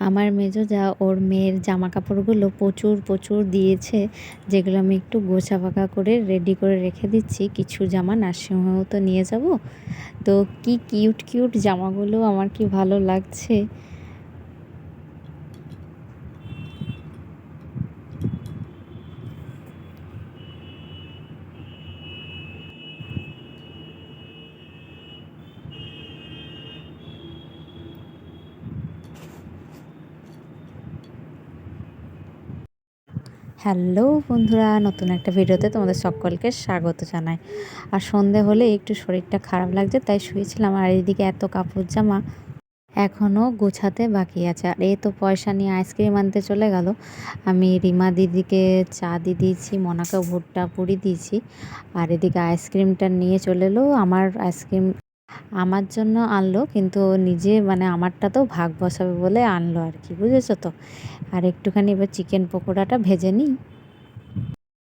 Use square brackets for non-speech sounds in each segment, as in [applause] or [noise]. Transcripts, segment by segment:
আমার মেজো যা ওর মেয়ের জামা কাপড়গুলো প্রচুর প্রচুর দিয়েছে, যেগুলো আমি একটু গোছা ফাঁকা করে রেডি করে রেখে দিচ্ছি। কিছু জামা নার্সিংহোমেও তো নিয়ে যাব। তো কি কিউট কিউট জামাগুলো আমার কি ভালো লাগছে। হ্যালো বন্ধুরা, নতুন একটা ভিডিওতে তোমাদের সকলকে স্বাগত জানাই। আর সন্ধে হলে একটু শরীরটা খারাপ লাগছে, তাই শুয়েছিলাম। আর এইদিকে এত কাপড় জামা এখনও গোছাতে বাকি আছে। আর এ তো পয়সা নিয়ে আইসক্রিম আনতে চলে গেল। আমি রিমা দিদিকে চা দিয়ে দিয়েছি, মনাকে ভুট্টা পুরি দিয়েছি। আর এদিকে আইসক্রিমটা নিয়ে চলে এলো। আমার আইসক্রিম আমার জন্য আনলো, কিন্তু নিজে মানে আমারটা তো ভাগ বসাবে বলে আনলো আর কি বুঝেছ তো? আর একটুখানি এবার চিকেন পকোড়াটা ভেজে নিই।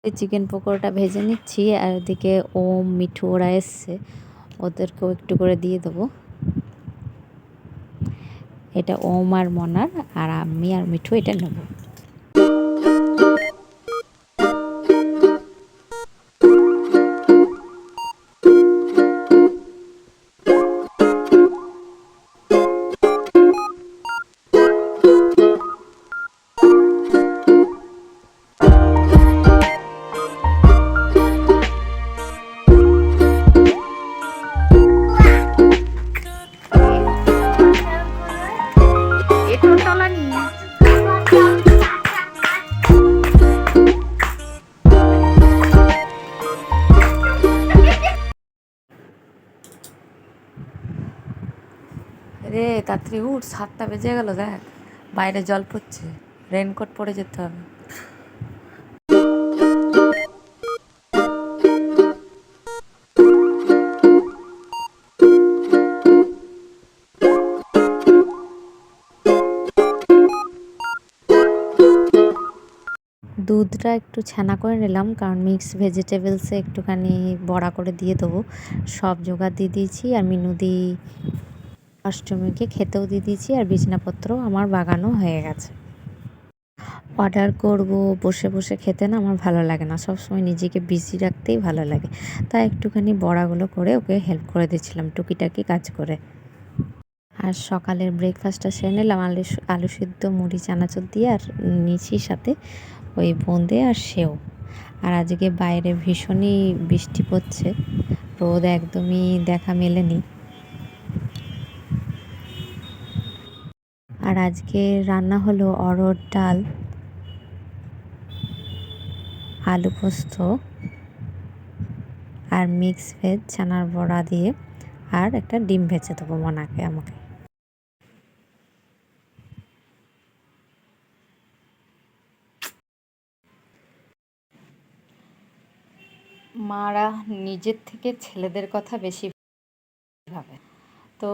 চিকেন পকোড়াটা ভেজে নিচ্ছি, আর এদিকে ওম, মিঠু, ওরা এসছে। ওদেরকেও একটু করে দিয়ে দেবো। এটা ওম আর মনার, আর আমি আর মিঠু এটা নেব। তাড়াতাড়ি উঠ, সাতটা বেজে গেল, দেখ। বাইরে জল পড়ছে রেনকোট পরে যেতে হবে। দুধটা একটু ছানা করে নিলাম, কারণ মিক্স ভেজিটেবলসে একটুখানি বড়া করে দিয়ে দেবো। সব জোগাড় দিয়ে দিয়েছি, আর মিনুদি অষ্টমীকে খেতেও দিয়ে দিয়েছি আর বিছনাপত্র আমার বাগানো হয়ে গেছে। অর্ডার করব, বসে বসে খেতে না আমার ভালো লাগে না। সবসময় নিজেকে বিজি রাখতেই ভালো লাগে। তাই একটুখানি বড়াগুলো করে ওকে হেল্প করে দিয়েছিলাম, টুকিটাকি কাজ করে। আর সকালের ব্রেকফাস্টটা সেরে নিলাম, আলু আলু সিদ্ধ, মুড়ি, চানাচুর দিয়ে আর নিচির সাথে ওই বোঁদে আর সেও। আর আজকে বাইরে ভীষণই বৃষ্টি পড়ছে, রোদ একদমই দেখা মেলেনি। আর আজকে রান্না হলো অরড় ডাল, আলু পোস্ত আর মিক্স ভেজ ছানার বড়া দিয়ে আর একটা ডিম ভেজে দেবো মনাকে আমাকে। মারা নিজের থেকে ছেলেদের কথা বেশি ভাবে। তো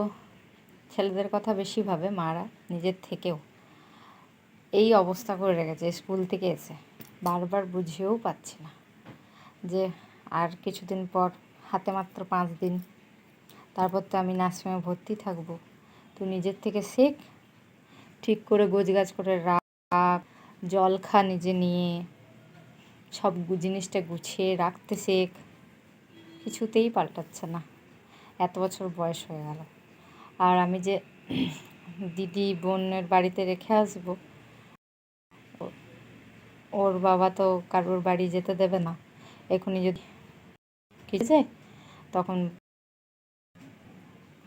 ছেলেদের কথা বেশি ভাবে, মারা নিজের থেকেও। এই অবস্থা করে রেখেছে, স্কুল থেকে এসে। বারবার বুঝিয়েও পাচ্ছি না যে আর কিছুদিন পর, হাতে মাত্র পাঁচ দিন। তারপর তো আমি নার্সিংহোমে ভর্তি থাকব। তুই নিজের থেকে শেখ। ঠিক করে গোছগাছ করে রাখ, জল খা নিজে নিয়ে। সব জিনিসটা গুছিয়ে রাখতে শেখ। কিছুতেই পাল্টাচ্ছে না। এত বছর বয়স হয়ে গেল। আর আমি যে দিদি বোনের বাড়িতে রেখে আসব, ওর বাবা তো কারোর বাড়ি যেতে দেবে না। এখনই যদি কিছু তখন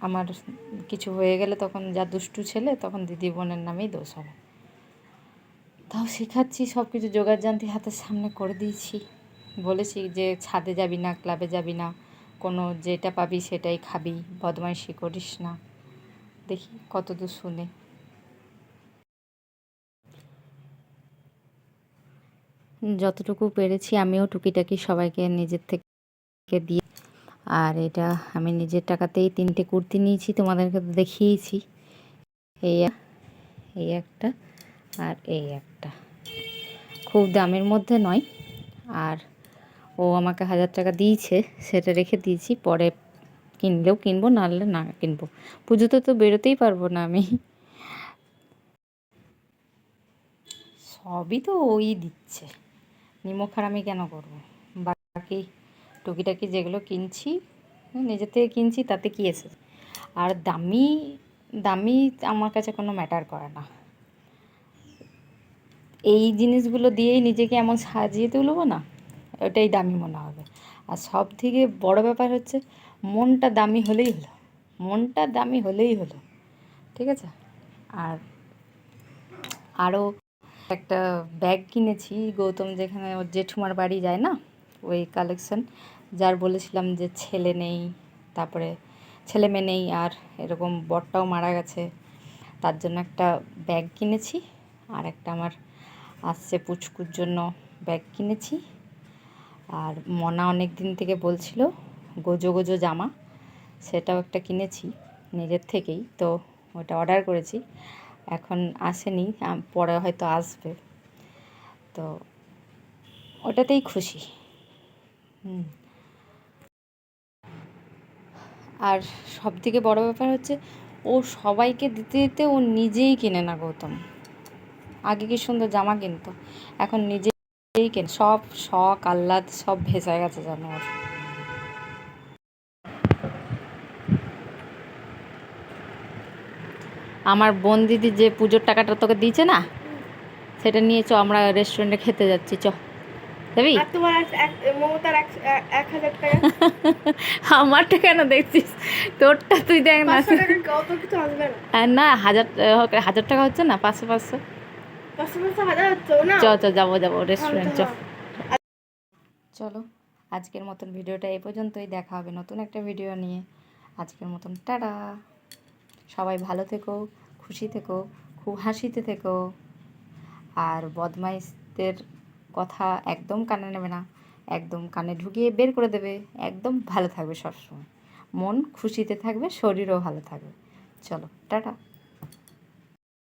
আমার কিছু হয়ে গেলে তখন যা দুষ্টু ছেলে, তখন দিদি বোনের নামেই দোষ হবে। তাও শেখাচ্ছি সব কিছু জোগাড় জানতি হাতের সামনে করে দিয়েছি। বলেছি যে ছাদে যাবি না, ক্লাবে যাবি না, কোনো যেটা পাবি সেটাই খাবি, বদমাইশি করিস না। দেখি কত দূর শুনে। যতটুকু পেরেছি আমিও টুকিটাকি সবাইকে নিজের থেকে দিয়ে। আর এটা আমি নিজের টাকাতেই তিনটে কুর্তি নিয়েছি, তোমাদেরকে তো দেখিয়েছি। এই এই একটা আর এই একটা। খুব দামের মধ্যে নয়। আর ও আমাকে হাজার টাকা দিয়েছে, সেটা রেখে দিয়েছি, পরে কিনলেও কিনবো নাহলে না কিনবো। পুজোতে তো বেরোতেই পারব না আমি। সবই তো ওই দিচ্ছে। নিমক আর আমি কেন করব? বাকি টুকিটাকি যেগুলো কিনছি নিজের থেকে কিনছি, তাতে কি এসে আর দামি দামি আমার কাছে কোনো ম্যাটার করে না। এই জিনিসগুলো দিয়েই নিজেকে এমন সাজিয়ে তুলবো না, ওটাই দামি মনে হবে। আর সব থেকে বড় ব্যাপার হচ্ছে মনটা দামি হলেই হলো, মনটা দামি হলেই হলো, ঠিক আছে? আর আরও একটা ব্যাগ কিনেছি, গৌতম যেখানে ওর জেঠুমার বাড়ি যায় না? ওই কালেকশন যার বলেছিলাম যে ছেলে নেই, তারপরে ছেলে মেয়ে নেই আর এরকম বরটাও মারা গেছে, তার জন্য একটা ব্যাগ কিনেছি, আর একটা আমার আসছে পুচকুর জন্য ব্যাগ কিনেছি, আর মনা অনেক দিন থেকে বলছিল গোজো গোজো জামা, সেটাও একটা কিনেছি নিজের থেকেই, তো ওটা অর্ডার করেছি। এখন আসেনি পরে হয়তো আসবে। তো ওটাতেই খুশি। আর সব থেকে বড় ব্যাপার হচ্ছে, ও সবাইকে দিতে দিতে ও নিজেই কিনে না গৌতম। আগে কি সুন্দর জামা কিনতো, এখন নিজেই কেন, সব শখ, আহ্লাদ সব ভেসে গেছে জানো ওর। আমার বোন দিদি যে পুজোর টাকাটা তোকে দিয়েছে না সেটা নিয়ে চ আমরা রেস্টুরেন্টে খেতে যাচ্ছি চ। যাবি [laughs] আমারটা কেন দেখছিস? তোরটা তুই দেখ না। না। হাজার হাজার টাকা হচ্ছে না পাঁচশো পাঁচশো। চ চ যাব যাব রেস্টুরেন্ট চ। চলো আজকের মতন ভিডিওটা এই পর্যন্তই দেখা হবে নতুন একটা ভিডিও নিয়ে। আজকের মতন টাটা। সবাই ভালো থেকো, খুশি থেকো, খুব হাসিতে থেকো। আর বদমাইশদের কথা একদম কানে নেবে না, একদম কানে ঢুকিয়ে বের করে দেবে, একদম ভালো থাকবে সবসময়। মন খুশিতে থাকবে, শরীরও ভালো থাকবে। চলো, টাটা।